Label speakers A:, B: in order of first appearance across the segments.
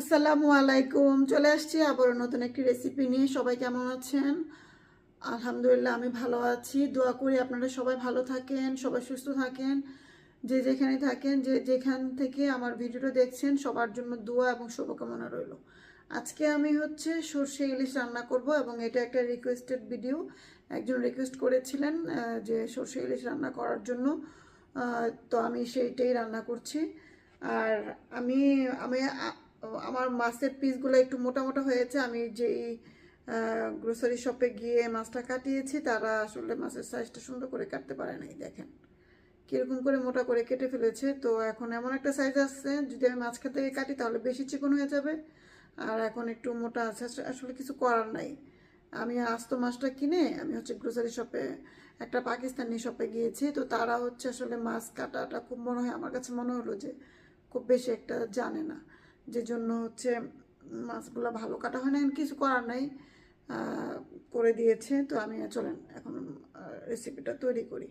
A: আসসালামু আলাইকুম। চলে আসছি আবার নতুন একটি রেসিপি নিয়ে। সবাই কেমন আছেন? আলহামদুলিল্লাহ, আমি ভালো আছি। দোয়া করি আপনারা সবাই ভালো থাকেন, সবাই সুস্থ থাকেন। যে যেখানে থাকেন, যে যেখান থেকে আমার ভিডিওটা দেখছেন, সবার জন্য দোয়া এবং শুভকামনা রইল। আজকে আমি হচ্ছে সর্ষে ইলিশ রান্না করব এবং এটা একটা রিকোয়েস্টেড ভিডিও একজন রিকোয়েস্ট করেছিলেন যে সর্ষে ইলিশ রান্না করার জন্য। তো আমি সেইটাই রান্না করছি। আর আমি আমি আমার মাছের পিসগুলো একটু মোটা মোটা হয়েছে। আমি যেই গ্রোসারি শপে গিয়ে মাছটা কাটিয়েছি, তারা আসলে মাছের সাইজটা সুন্দর করে কাটতে পারে নাই, দেখেন। কীরকম করে মোটা করে কেটে ফেলেছে। তো এখন এমন একটা সাইজ আসছে, যদি আমি মাঝখান থেকে কাটি, তাহলে বেশি চিকন হয়ে যাবে। আর এখন একটু মোটা আছে, আস- আসলে কিছু করার নাই। আমি আস্ত মাছটা কিনে আমি হচ্ছে গ্রোসারি শপে একটা পাকিস্তানি শপে গিয়েছি। তো তারা হচ্ছে আসলে মাছ কাটাটা খুব মনে হয়, আমার কাছে মনে হলো যে খুব বেশি একটা জানে না। যে জন্য হচ্ছে মাছগুলো ভালো কাটা হয় না কিছু করার নাই করে দিয়েছে। তো আমি চলেন, এখন রেসিপিটা তৈরি করি।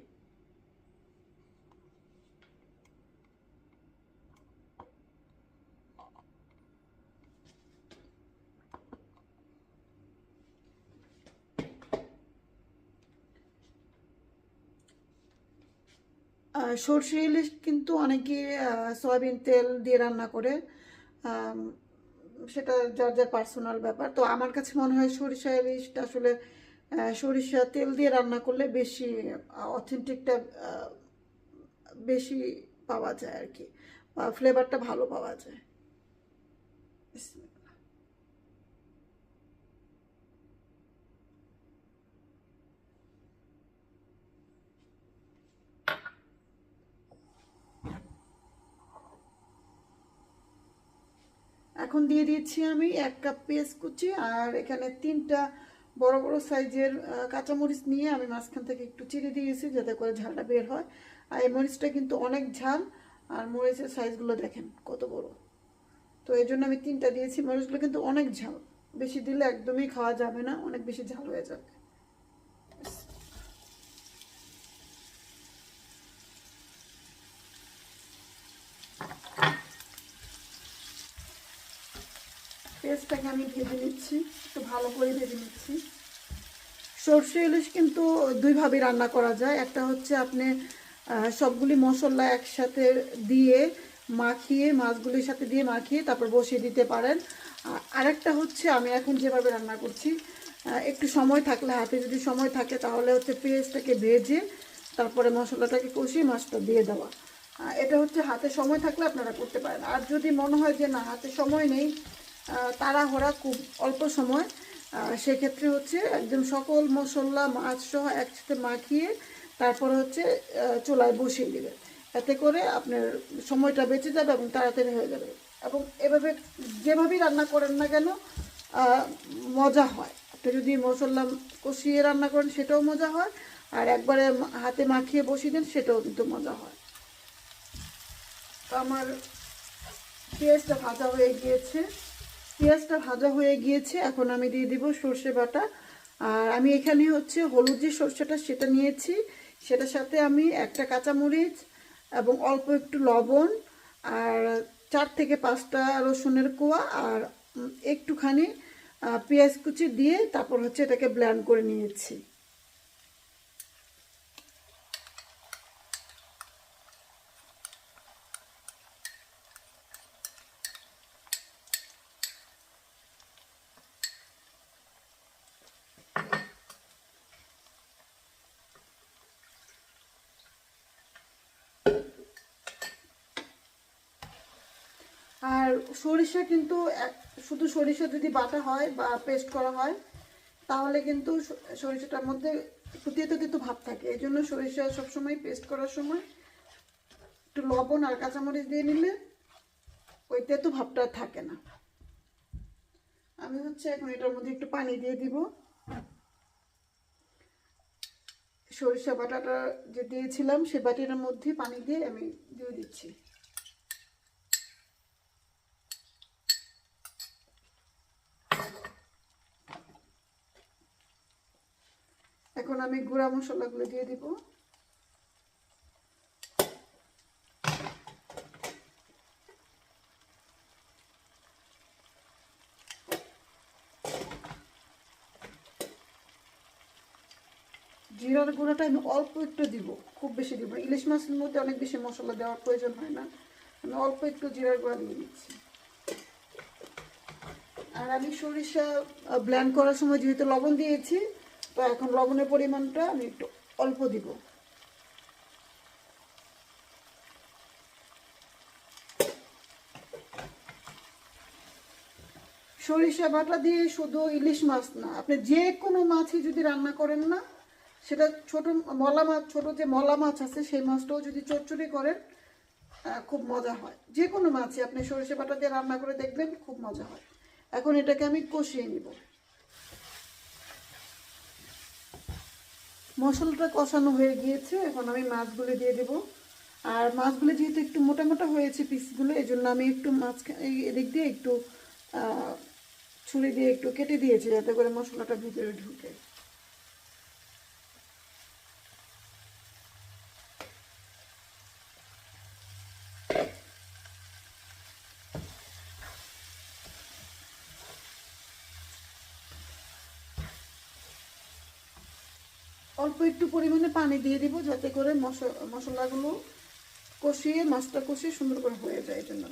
A: সর্ষে ইলিশ কিন্তু অনেকে সয়াবিন তেল দিয়ে রান্না করে। সেটা যার যার পার্সোনাল ব্যাপার। তো আমার কাছে মনে হয় সরিষা ইলিশটা আসলে সরিষা তেল দিয়ে রান্না করলে বেশি অথেন্টিকটা বেশি পাওয়া যায় আর কি। বা ফ্লেভারটা ভালো পাওয়া যায়। এখন দিয়ে দিচ্ছি আমি এক কাপ পেঁয়াজ কুচি আর এখানে তিনটা বড় বড় সাইজের কাঁচামরিচ নিয়ে আমি মাঝখান থেকে একটু চিড়ে দিয়েছি যাতে করে ঝালটা বের হয়। আর এই মরিচটা কিন্তু অনেক ঝাল আর মরিচের সাইজগুলো দেখেন কত বড়। তো এই জন্য আমি তিনটা দিয়েছি। মরিচগুলো কিন্তু অনেক ঝাল। বেশি দিলে একদমই খাওয়া যাবে না, অনেক বেশি ঝাল হয়ে যাবে। পেঁয়াজটাকে আমি ভেজে নিচ্ছি, একটু ভালো করে ভেজে নিচ্ছি। সর্ষে ইলিশ কিন্তু দুইভাবে রান্না করা যায়। একটা হচ্ছে আপনি সবগুলি মশলা একসাথে দিয়ে মাখিয়ে, মাছগুলির সাথে দিয়ে মাখিয়ে তারপর বসিয়ে দিতে পারেন। আর আরেকটা হচ্ছে আমি এখন যেভাবে রান্না করছি একটু সময় থাকলে, হাতে যদি সময় থাকে তাহলে হচ্ছে পেঁয়াজটাকে ভেজে তারপরে মশলাটাকে কষিয়ে মাছটা দিয়ে দেওয়া। এটা হচ্ছে হাতে সময় থাকলে আপনারা করতে পারেন। আর যদি মনে হয় যে না, হাতে সময় নেই তাড়াহুড়া খুব অল্প সময়। সেক্ষেত্রে হচ্ছে একদম সকল মশলা, মাছ সহ একসাথে মাখিয়ে তারপরে হচ্ছে চুলায় বসিয়ে দেবে। এতে করে আপনার সময়টা বেঁচে যাবে এবং তাড়াতাড়ি হয়ে যাবে। এবং এভাবে যেভাবেই রান্না করেন না কেন মজা হয়। আপনি যদি মশলা কষিয়ে রান্না করেন, সেটাও মজা হয়। আর একবারে হাতে মাখিয়ে বসিয়ে দেন, সেটাও কিন্তু মজা হয়। তো আমার পেঁয়াজটা ভাজা হয়ে গিয়েছে। পেঁয়াজটা ভাজা হয়ে গিয়েছে, এখন আমি দিয়ে দিব সর্ষে বাটা। আর আমি এখানে হচ্ছে হলুদ যে সর্ষেটা সেটা নিয়েছি, সেটার সাথে আমি একটা কাঁচামরিচ এবং অল্প একটু লবণ আর চার থেকে পাঁচটা রসুনের কোয়া আর একটুখানি পেঁয়াজ কুচি দিয়ে তারপর হচ্ছে এটাকে ব্ল্যান্ড করে নিয়েছি। আর সরিষা কিন্তু শুধু সরিষা যদি বাটা হয় বা পেস্ট করা হয়, তাহলে কিন্তু সরিষাটার মধ্যে তেতো তেতো ভাব থাকে। এই জন্য সরিষা সবসময় পেস্ট করার সময় একটু লবণ আর কাঁচামরিচ দিয়ে নিলে ওই তেতো ভাবটা থাকে না। আমি হচ্ছে এখন এটার মধ্যে একটু পানি দিয়ে দিব। সরিষা বাটাটা যে দিয়েছিলাম, সে বাটিটার মধ্যে পানি দিয়ে আমি দিয়ে দিচ্ছি। এখন আমি গুঁড়া মশলাগুলো দিয়ে দিব। জিরার গুঁড়াটা আমি অল্প একটু দিব, খুব বেশি দিব ইলিশ মাছের মধ্যে অনেক বেশি মশলা দেওয়ার প্রয়োজন হয় না। আমি অল্প একটু জিরার গুঁড়া দিয়ে দিচ্ছি। আর আমি সরিষা ব্ল্যান্ড করার সময় যেহেতু লবণ দিয়েছি তো এখন লবণের পরিমাণটা আমি একটু অল্প দিব। সরিষা বাটা দিয়ে শুধু ইলিশ মাছ না, আপনি যে কোনো মাছই যদি রান্না করেন না, সেটা ছোট মলা মাছ, ছোট যে মলা মাছ আছে, সেই মাছটাও যদি চচ্চড়ি করেন খুব মজা হয়। যে কোনো মাছই আপনি সরিষা বাটা দিয়ে রান্না করে দেখবেন, খুব মজা হয়। এখন এটাকে আমি কষিয়ে নিব। মশলাটা কষানো হয়ে গিয়েছে, এখন আমি মাছগুলো দিয়ে দেব। আর মাছগুলো যেহেতু একটু মোটা মোটা হয়েছে পিসগুলো এই জন্য আমি একটু মাছ এদিক দিয়ে একটু ছুরি দিয়ে একটু কেটে দিয়েছি যাতে করে মশলাটা ভিতরে ঢুকে। অল্প একটু পরিমাণে পানি দিয়ে দিব যাতে করে মশ- মশলাগুলো কষিয়ে, মাছটা কষিয়ে সুন্দর করে হয়ে যায় জন্য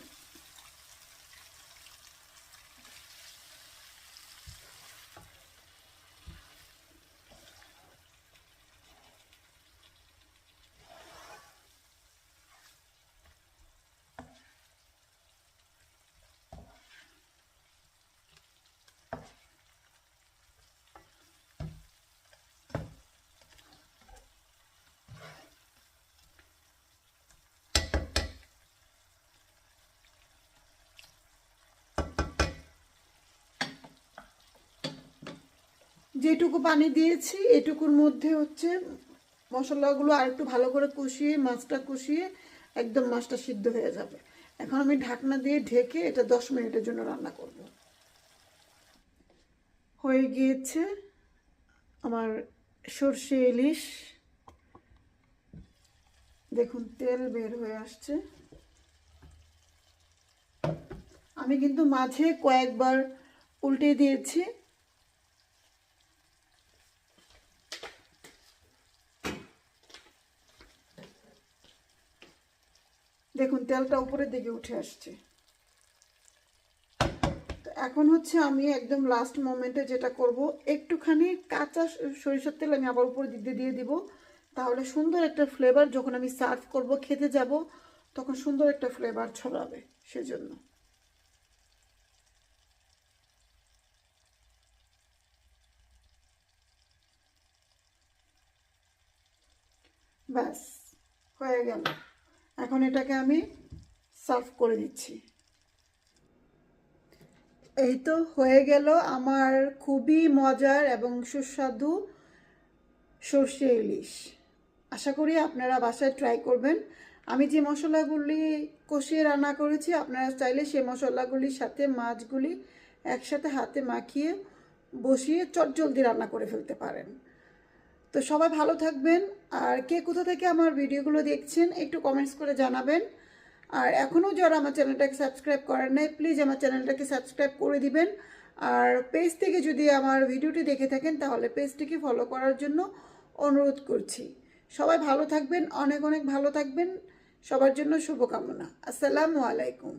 A: যেটুকু পানি দিয়েছি, এটুকুর মধ্যে হচ্ছে মশলাগুলো আর একটু ভালো করে কষিয়ে, মাছটা কষিয়ে একদম মাছটা সিদ্ধ হয়ে যাবে। এখন আমি ঢাকনা দিয়ে ঢেকে এটা দশ মিনিটের জন্য রান্না করব। হয়ে গিয়েছে আমার সর্ষে ইলিশ। দেখুন, তেল বের হয়ে আসছে। আমি কিন্তু মাঝে কয়েকবার উল্টে দিয়েছি। দেখুন, তেলটা উপরের দিকে উঠে আসছে। তো এখন হচ্ছে আমি একদম লাস্ট মোমেন্টে যেটা করব, একটুখানি কাঁচা সরিষার তেল আমি আবার উপরে দিতে দিয়ে দিব। তাহলে সুন্দর একটা ফ্লেভার যখন আমি সার্ভ করব, খেতে যাব, তখন সুন্দর একটা ফ্লেভার ছড়াবে সেজন্য। ব্যাস, হয়ে গেল। এখন এটাকে আমি সার্ভ করে দিচ্ছি। এই তো হয়ে গেল আমার খুবই মজার এবং সুস্বাদু সর্ষে ইলিশ। আশা করি আপনারা বাসায় ট্রাই করবেন। আমি যে মশলাগুলি কষিয়ে রান্না করেছি, আপনারা চাইলে সেই মশলাগুলির সাথে মাছগুলি একসাথে হাতে মাখিয়ে বসিয়ে চটজলদি রান্না করে ফেলতে পারেন। তো সবাই ভালো থাকবেন। আর কে কোথা থেকে আমার ভিডিওগুলো দেখছেন, একটু কমেন্টস করে জানাবেন। আর এখনও যারা আমার চ্যানেলটাকে সাবস্ক্রাইব করেন নাই প্লিজ আমার চ্যানেলটাকে সাবস্ক্রাইব করে দিবেন। আর পেজ থেকে যদি আমার ভিডিওটি দেখে থাকেন, তাহলে পেজটিকে ফলো করার জন্য অনুরোধ করছি। সবাই ভালো থাকবেন, অনেক অনেক ভালো থাকবেন। সবার জন্য শুভকামনা। আসসালামু আলাইকুম।